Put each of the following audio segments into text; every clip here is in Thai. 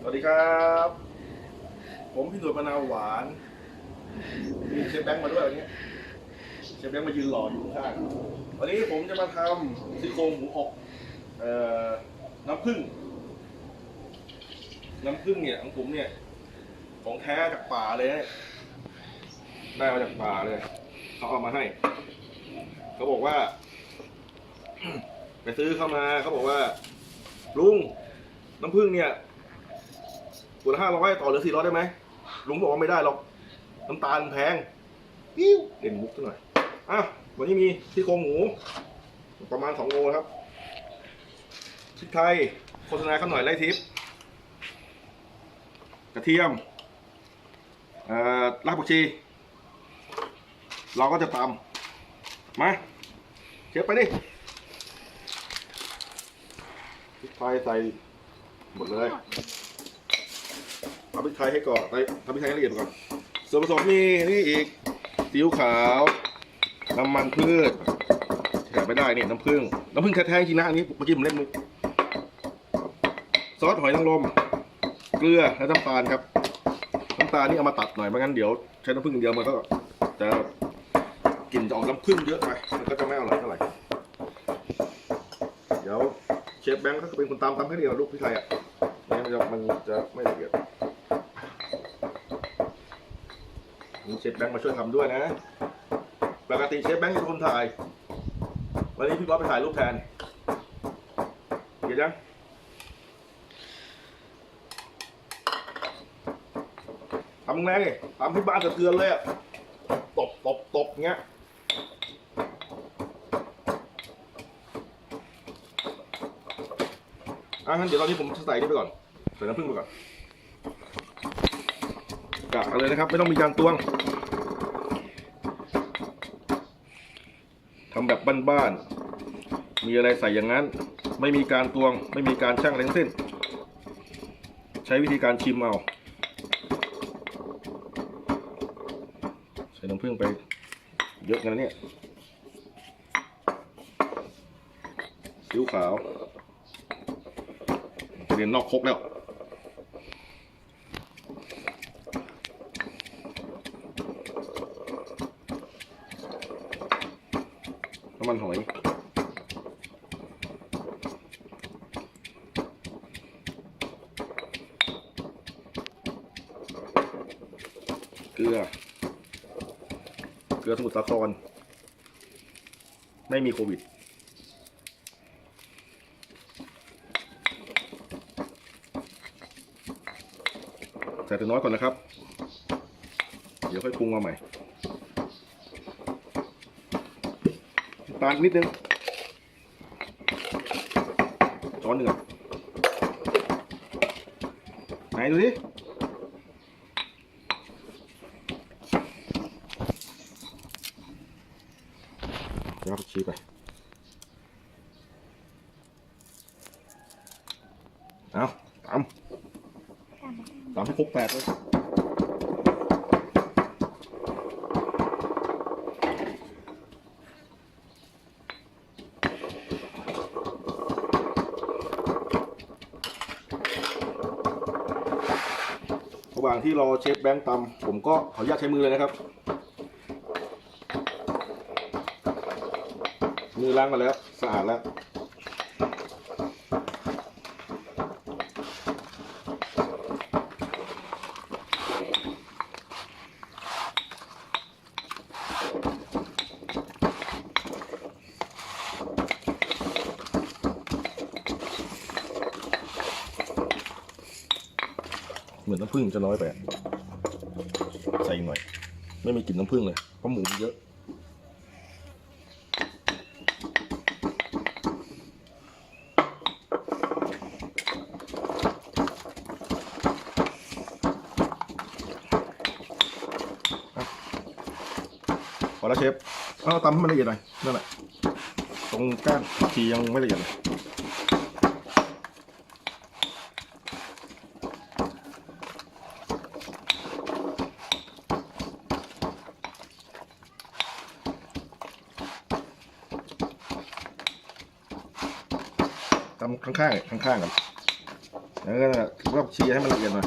สวัสดีครับ ผมพี่หนวดมะนาวหวาน มีเชฟแบงค์มาด้วยวันนี้ เชฟแบงค์มายืนหล่ออยู่ข้างวันนี้ผมจะมาทำซี่โครงหมูอบเอ่อน้ำผึ้ง น้ำผึ้งเนี่ยของผมเนี่ย ของแท้จากป่าเลยนะได้มาจากป่าเลย เขาเอามาให้ เขาบอกว่า ไปซื้อเข้ามาเขาบอกว่าลุง น้ำผึ้งเนี่ยขวดละห้าร้อยต่อเหลือสี่ร้อยได้ไหมลุงบอกว่าไม่ได้หรอกน้ำตาลแพงปิ้วเด่นมุกซะหน่อยอะวันนี้มีที่โครงหมู ประมาณสองโลครับพริกไทยโฆษณาเขาหน่อยไล่ทิปกระเทียมเอ่อรากผักชี เราก็จะตำมาเชฟไปดิพริกไทยใส่ หมดเลยเอาพริกไทยให้ก่อนไปทำพริกไทยให้ละเอียดก่อน ส่วนผสมมีนี่อีกซีอิ๊วขาวน้ำมันพืชขาดไม่ได้เนี่ยน้ำผึ้งน้ำผึ้งแท้ๆจริงนะอันนี้เมื่อกี้ผมเล่นมุกซอสหอยนางรมเกลือและน้ำตาลครับน้ำตาลนี่เอามาตัดหน่อยไม่งั้นเดี๋ยวใช้น้ำผึ้งอย่างเดียวมันก็จะกลิ่นจะออกน้ำผึ้งเยอะไปมันก็จะไม่อร่อยเท่าไหร่เดี๋ยวเชฟแบงค์ก็เป็นคนตามตามให้เดียวลูกพี่ไทยอะ มันมันจะมันจะไม่ละเอียดมีเชฟแบงค์มาช่วยทำด้วยนะ ปกติเชฟแบงค์เป็นคนถ่าย วันนี้พี่บ๊อบไปถ่ายรูปแทนเดี๋ยวยังทำไงทำที่บ้านสะเทือนเลยอะตบตบตบเงี้ยอะงั้นเดี๋ยวตอนนี้ผมจะใส่นี่ไปก่อน ใส่น้ำผึ้งไปก่อนกะเลยนะครับ ไม่ต้องมีการตวงทำแบบบ้านๆมีอะไรใส่อย่างนั้น ไม่มีการตวง ไม่มีการชั่งอะไรทั้งสิ้น ใช้วิธีการชิมเอาใส่น้ำผึ้งไปเยอะกันะเนี่ยซีอิ๊วขาวกระเด็นนอกครกแล้ว น้ำ มันหอยเกลือ เกลือสมุทรสาคร ไม่มีโควิด ใส่แต่น้อยก่อนนะครับ เดี๋ยวค่อยปรุงมาใหม่น้ำ ตาลนิดนึงช้อนหนึ่งไหนดูสิ เดี๋ยวเอาผักชีไป เอาตำตำให้ครบแปดเลยระหว่าง ที่รอเชฟแบงค์ตำผมก็ขออนุญาตใช้มือเลยนะครับ มือล้างมาแล้ว สะอาดแล้ว เหมือนน้ำ ผึ้งจะน้อยไป ใส่หน่อย ไม่มีกลิ่นน้ำผึ้งเลยเพราะหมูมันเยอะ พอแล้วเชฟเอาตำให้มันละเอียดหน่อยนั่นแหละตรงก้านผักชียังไม่ละเอียดเลย ข้างๆข้างๆกันแล้วก็รอบชีให้มันละเอียดหน่อย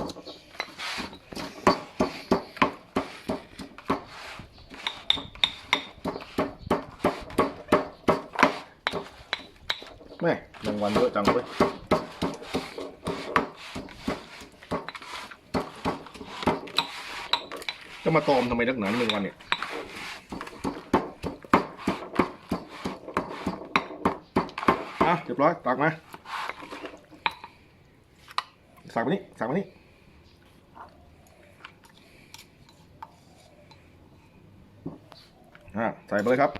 แม่รางวัลเยอะจังเว้ยจะมาตอมทำไมนักหนาหนึ่งวันเนี่ยอะเรียบร้อยตักมา สั่งมานี่สั่งมานี่อะใส่ไปเลยครับ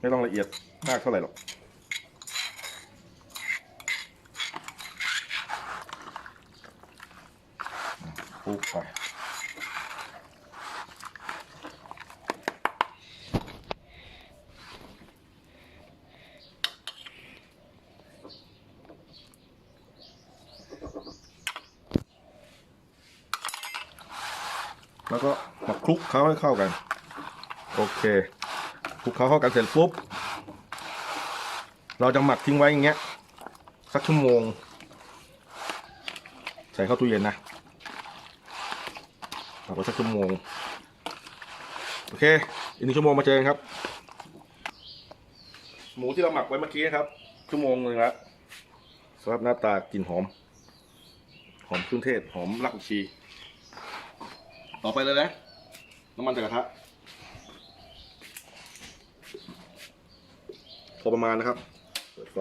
ไม่ต้องละเอียดมากเท่าไหร่หรอกคลุกไป แล้วก็มาคลุกเคล้าให้เข้ากัน โอเคคลุกเคล้าเข้ากันเสร็จปุ๊บ เราจะหมักทิ้งไว้อย่างเงี้ย สักชั่วโมง ใส่เข้าตู้เย็นนะหมักไว้สักชั่วโมง โอเค อีกหนึ่งชั่วโมงมาเจอกันครับ หมูที่เราหมักไว้เมื่อกี้นะครับ ชั่วโมงหนึ่งแล้วสภาพหน้าตากลิ่นหอม หอมเครื่องเทศ หอมรักชี ต่อไปเลยนะ น้ำมันจากกระทะพอประมาณนะครับ เปิดไฟ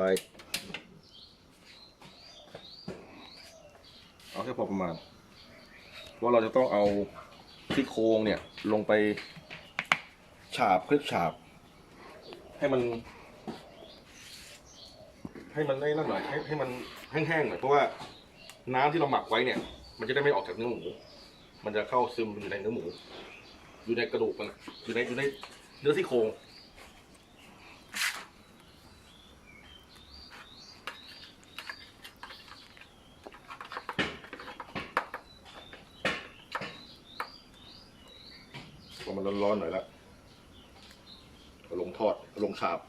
เอาแค่พอประมาณเพราะเราจะต้องเอาที่โครงเนี่ยลงไปฉาบคลิปฉาบ ให้มัน ให้มันได้นั่นหน่อยให้ให้มันแห้งๆหน่อยเพราะว่าน้ำที่เราหมักไว้เนี่ย มันจะได้ไม่ออกจากเนื้อหมู มันจะเข้าซึมอยู่ในเนื้อหมู อยู่ในกระดูกมันอยู่ในอยู่ในเนื้อซี่โครงพอมันร้อนๆหน่อยละก็ลงทอดลงฉาบ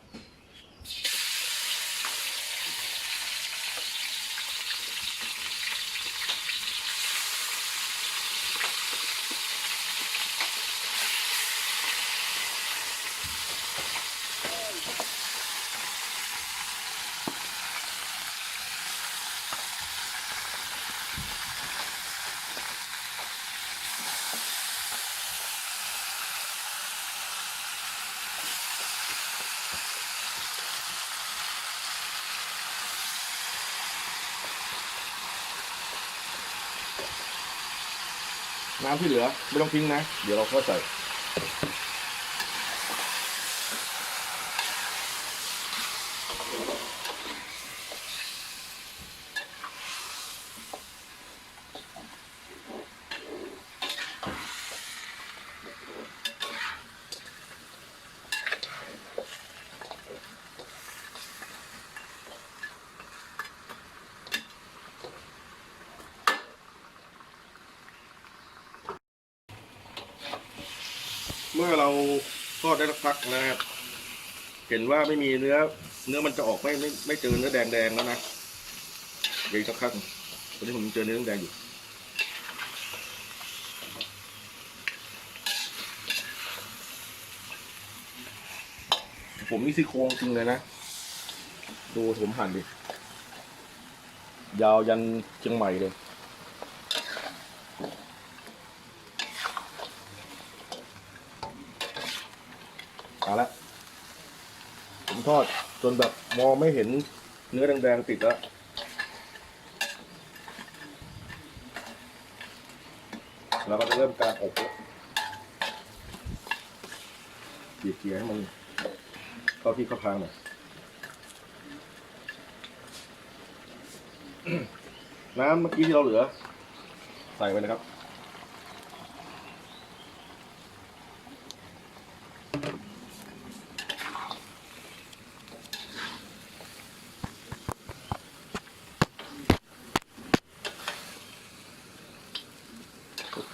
น้ำที่เหลือไม่ต้องทิ้งนะ เดี๋ยวเราก็ใส่ เมื่อเราทอดได้สักพักนะครับ เห็นว่าไม่มีเนื้อ เนื้อมันจะออกไม่ไม่ไม่เจอเนื้อแดงแดงแล้วนะเดี๋ยวสักพักตอนนี้ผมเจอเนื้อแดงอยู่ผมนี่ซี่โครงจริงเลยนะ ดูผมหั่นดิ ยาวยันเชียงใหม่เลย เอาละผมทอดจนแบบมองไม่เห็นเนื้อแดงๆติดแล้วเราก็จะเริ่มการอบเกลี่ยๆให้มันเข้าที่เข้าทางหน่อยน้ำเมื่อกี้ที่เราเหลือ ใส่ไปนะครับ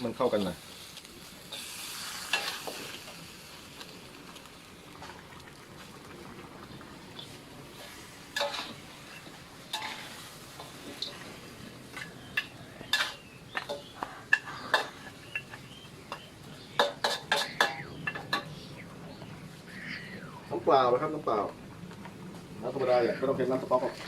มันเข้ากันหน่อยน้ำเปล่านะครับน้ำเปล่าน้ำธรรมดาอย่างไม่ต้องเป็นน้ำสต๊อกหรอ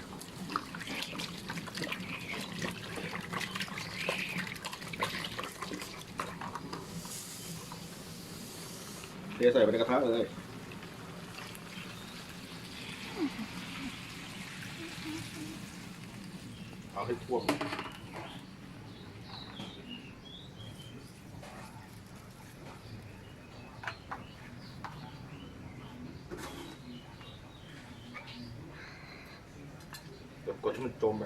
ใส่ไปในกระทะเลยเอาให้ท่วมเดี๋ยวกดให้มันจมไป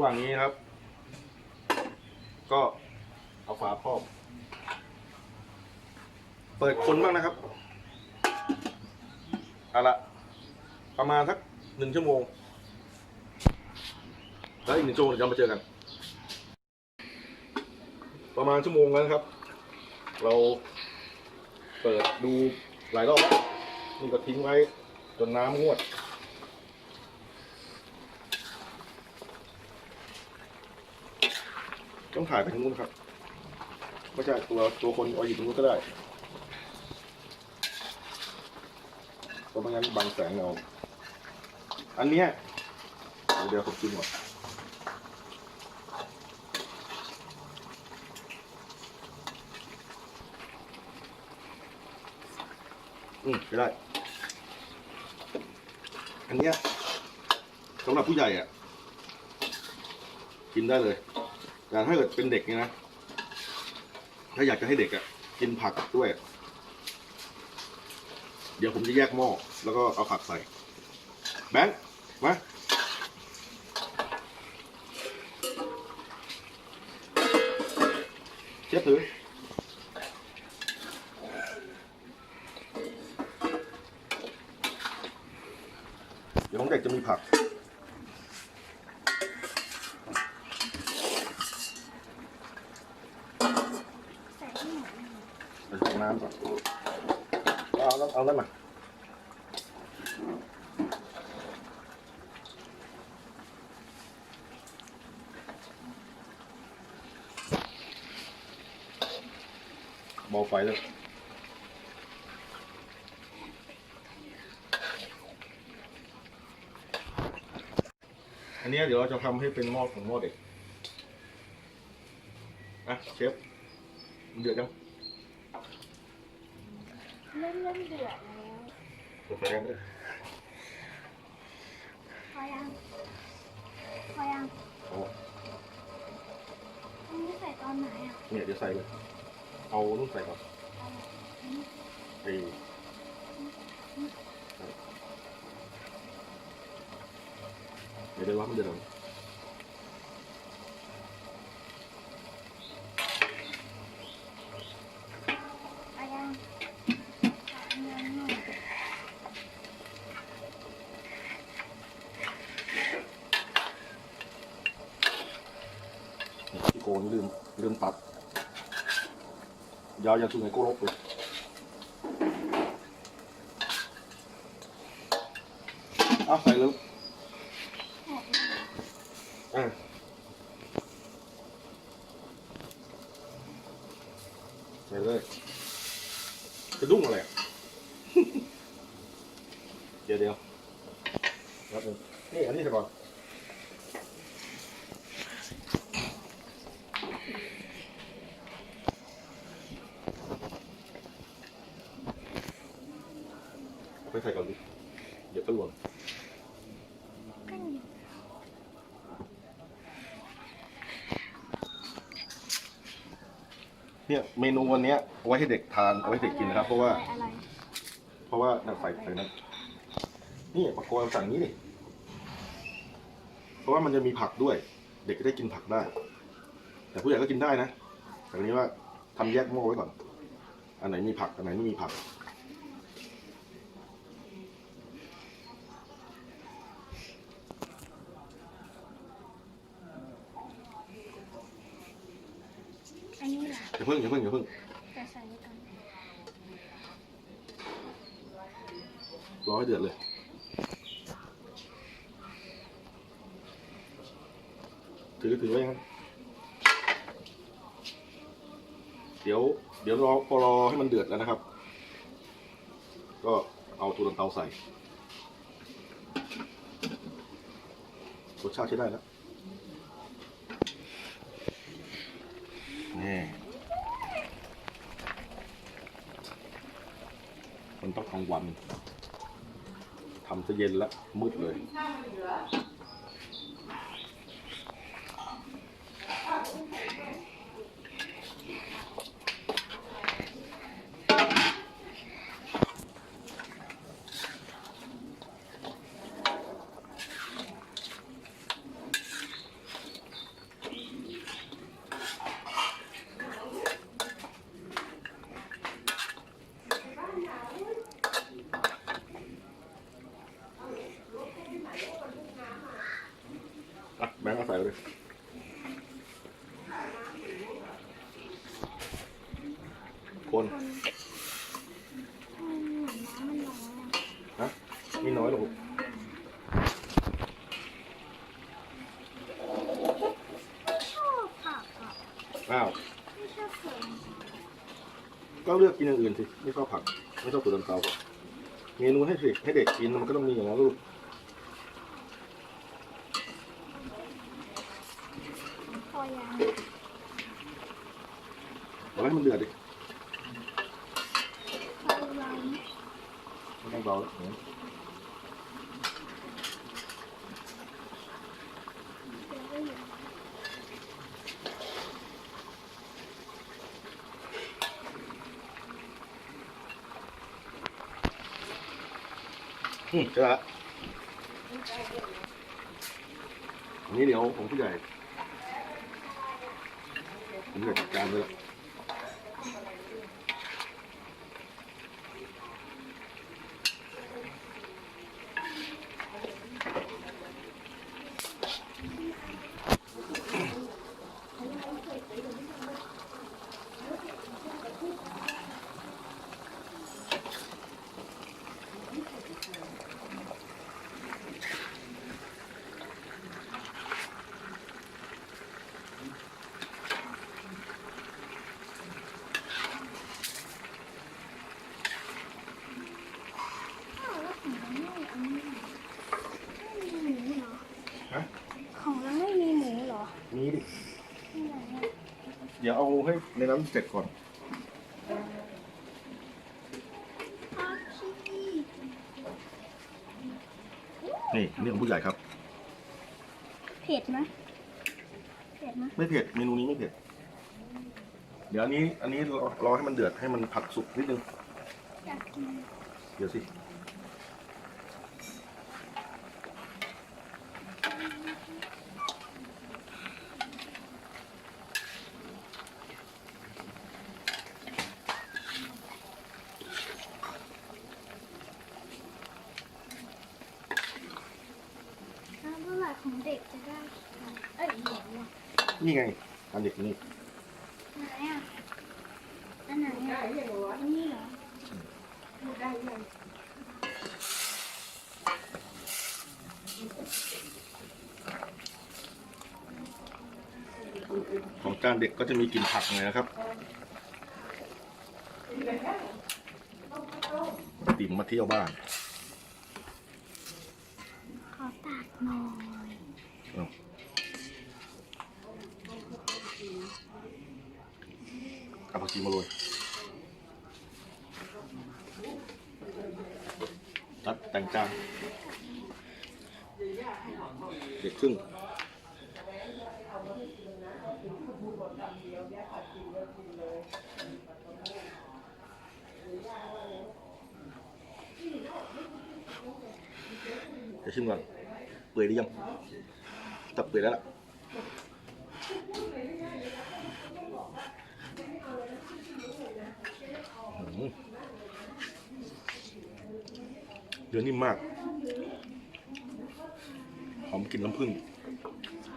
ระหว่างนี้ครับ ก็เอาฝาครอบ เปิดคนบ้างนะครับเอาละประมาณสักหนึ่งชั่วโมง แล้วอีกหนึ่งชั่วโมงเราจะมาเจอกัน ประมาณชั่วโมงแล้วนะครับ เราเปิดดูหลายรอบแล้วนี่ก็ทิ้งไว้จนน้ำงวด ต้องถ่ายไปทางนู้นครับไม่ใช่ตัวตัวคนเอาอยู่ตรงนู้นก็ได้เพราะไม่งั้นบังแสงเงาอันเนี้ยเดี๋ยวผมกินก่อนอืมไม่ได้ อันเนี้ยสำหรับผู้ใหญ่อะ กินได้เลย แต่ถ้าเกิดเป็นเด็กเนี่ยนะ ถ้าอยากจะให้เด็กอะกินผักด้วย เดี๋ยวผมจะแยกหม้อแล้วก็เอาผักใส่ แบงค์มาเช็ดถือเดี๋ยวของเด็กจะมีผัก ใส่ที่ไหน ไปใส่น้ำก่อน เอาเอาเอานั่นมาเบาไฟเลยอันเนี้ยเดี๋ยวเราจะทำให้เป็นหม้อของหม้อเด็กอะเชฟมันเดือดยัง เริ่มเริ่มเดือดแล้วเปิดไฟยังเลยพอยังพอยังเอาอันนี้ใส่ตอนไหนอะเนี่ยเดี๋ยวใส่เลย เอานุ่นใส่ก่อนเอาอันนี้ไอ้เดี๋ยวเดี๋ยวว่ามันเดือดแล้ว พอยังอันนี้หน่อย ที่โกนลืมลืมตัดยาวยันถึงไอ้โกลกเลยเอาใส่เลย หก อะใส่เลยจะดุ้งอะไรอะ เดี๋ยวเดี๋ยวรับหนึ่งนี่อันนี้ใส่ก่อน เอา ไปใส่ก่อนดิเดี๋ยวก็หล่นเนี่ยเมนูวันเนี้ยเอาไว้ให้เด็กทานเอาไว้ให้เด็กกินนะครับ เพราะว่า อะไรเพราะว่าน่ะใส่ใส่นั้นนี่ปากกาสั่งนี้ดิเพราะว่ามันจะมีผักด้วย เด็กจะได้กินผักได้ แต่ผู้ใหญ่ก็กินได้นะแต่ทีนี้ว่าทำแยกหม้อไว้ก่อน อันไหนมีผักอันไหนไม่มีผัก อย่าพึ่งอย่าพึ่งอย่าพึ่งแต่ใส่ไว้ก่อนรอให้เดือดเลย ถือถือไว้ครับ เดี๋ยว เดี๋ยวรอพอรอให้มันเดือดแล้วนะครับ ก็เอาตัวลังเตาใส่รสชาติใช้ได้แล้ว มันต้องกลางวันทำจะเย็นแล้วมืดเลย อะแบงค์เอาใส่ไปเลยค นมันเหมือนน้ำมันน้อยอะฮะไม่น้อยหรอกชอบผักอะอ้าวไม่ชอบเผ็ดก็เลือกกินอย่างอื่นสิ ไม่ชอบผัก ไม่ชอบตัวลันเตาเมนูให้เด็กให้เด็กกินมันก็ต้องมีอย่างนั้นลูก พอยัง เอาให้มันเดือดดิ พอยัง ไม่ต้องเบาแล้วเนี่ย เดี๋ยวไม่อยู่ อืมใช่ละอันนี้เดี๋ยวผมผู้ใหญ่ผมใหญ่จัดการเลยละอ้าวแล้วของเราไม่อันนี้เหรอไม่มีหมูเหรอ ฮะ ของเราไม่มีหมูเหรอ มีดิ ที่ไหนอะ เดี๋ยวเอาให้ในน้ำเสร็จก่อนอ้าวพี่นี่อันนี่ของผู้ใหญ่ครับ เผ็ดไหมเผ็ดไหมไม่เผ็ด เมนูนี้ไม่เผ็ด เดี๋ยวอันนี้ อันนี้รอรอให้มันเดือดให้มันผัดสุกนิดนึง อยากกิน เดี๋ยวสิ แล้วเมื่อไหร่ของเด็กจะได้เอ้ยหมูอะ นี่ไงอันเด็กนี่ไหนอะอันไหนอะอันนี้เหรอของจานเด็กก็จะมีกลิ่นผักหน่อยนะครับติ๋มมาเที่ยวบ้าน ขอตัดหน่อย เอาเอาผักชีมาโรยตัดแต่งจานเด็กครึ่ง เดี๋ยวชิมก่อนเปื่อยหรือยังตับเปื่อยแล้วล่ะเดี๋ยวนิ่มมาก หอมกลิ่นน้ำผึ้ง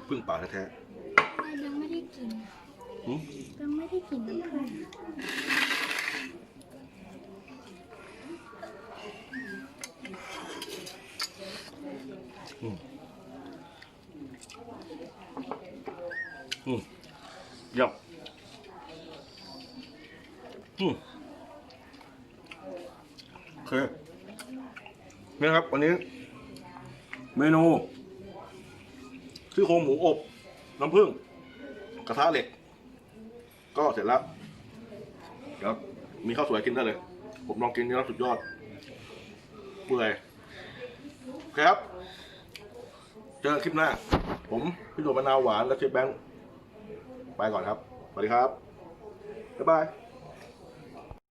ผึ้งป่าแท้ๆยังไม่ได้กิน ยังไม่ได้กินน้ำผึ้งอืมอืมเยี่ยมอืมโอเคนี่นะครับ วันนี้ เมนูซี่โครงหมูอบ น้ำผึ้งกระทะเหล็ก ก็เสร็จแล้วเดี๋ยวมีข้าวสวยกินได้เลย ผมลองกินนี่แล้วสุดยอดเปื่อยครับ เจอคลิปหน้า ผมพี่หนุ่มมะนาวหวานและเชฟแบงค์ไปก่อนครับ สวัสดีครับ บ๊ายบาย